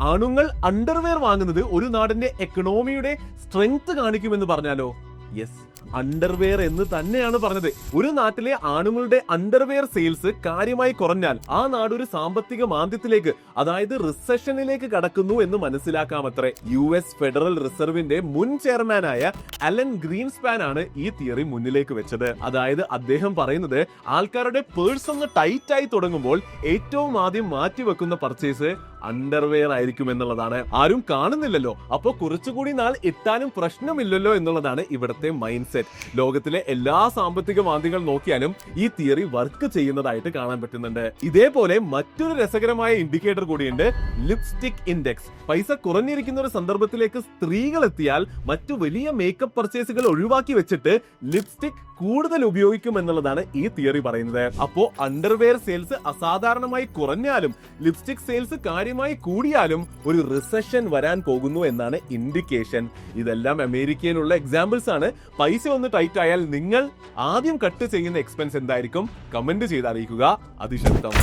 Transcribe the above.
ആണുങ്ങൾ അണ്ടർവെയർ വാങ്ങുന്നത് ഒരു നാടിന്റെ എക്കണോമിയുടെ സ്ട്രെങ്ത് കാണിക്കുമെന്ന് പറഞ്ഞാലോ? യെസ് അണ്ടർവെയർ എന്ന് തന്നെയാണ് പറഞ്ഞത്. ഒരു നാട്ടിലെ ആണുങ്ങളുടെ അണ്ടർവെയർ സെയിൽസ് കാര്യമായി കുറഞ്ഞാൽ ആ നാട് ഒരു സാമ്പത്തിക മാന്ദ്യത്തിലേക്ക് അതായത് റിസഷനിലേക്ക് കടക്കുന്നു എന്ന് മനസ്സിലാക്കാമത്രേ. യു എസ് ഫെഡറൽ റിസർവിന്റെ മുൻ ചെയർമാനായ അലൻ ഗ്രീൻസ്പാൻ ആണ് ഈ തിയറി മുന്നിലേക്ക് വെച്ചത്. അതായത് അദ്ദേഹം പറയുന്നത് ആൾക്കാരുടെ പേഴ്സ് ഒന്ന് ടൈറ്റ് ആയി തുടങ്ങുമ്പോൾ ഏറ്റവും ആദ്യം മാറ്റിവെക്കുന്ന പർച്ചേസ് അണ്ടർവെയർ ആയിരിക്കും എന്നുള്ളതാണ്. ആരും കാണുന്നില്ലല്ലോ. അപ്പോൾ കുറച്ചുകൂടി നാൾ എത്താനും പ്രശ്നമില്ലല്ലോ എന്നുള്ളതാണ് ഇവിടുത്തെ മൈൻഡ് സെറ്റ് ലോകത്തിലെ എല്ലാ സാമ്പത്തിക മാന്ദ്യങ്ങൾ നോക്കിയാലും ഈ തിയറി വർക്ക് ചെയ്യുന്നതായിട്ട് കാണാൻ പറ്റുന്നുണ്ട്. ഇതേപോലെ മറ്റൊരു രസകരമായ ഇൻഡിക്കേറ്റർ കൂടിയുണ്ട് ലിപ്സ്റ്റിക് ഇൻഡെക്സ് പൈസ കുറഞ്ഞിരിക്കുന്ന ഒരു സന്ദർഭത്തിലേക്ക് സ്ത്രീകൾ എത്തിയാൽ മറ്റു വലിയ മേക്കപ്പ് പർച്ചേസുകൾ ഒഴിവാക്കി വെച്ചിട്ട് ലിപ്സ്റ്റിക് കൂടുതൽ ഉപയോഗിക്കും എന്നുള്ളതാണ് ഈ തിയറി പറയുന്നത്. അപ്പോ അണ്ടർവെയർ സെയിൽസ് അസാധാരണമായി കുറഞ്ഞാലും ലിപ്സ്റ്റിക് സെയിൽസ് കാര്യമായി കൂടിയാലും ഒരു റിസഷൻ വരാൻ പോകുന്നു എന്നാണ് ഇൻഡിക്കേഷൻ ഇതെല്ലാം അമേരിക്കയിലുള്ള എക്സാമ്പിൾസ് ആണ്. പൈസ ഒന്ന് ടൈറ്റ് ആയാൽ നിങ്ങൾ ആദ്യം കട്ട് ചെയ്യുന്ന എക്സ്പെൻസ് എന്തായിരിക്കും? കമന്റ് ചെയ്ത് അറിയിക്കുക. അതിശക്തം.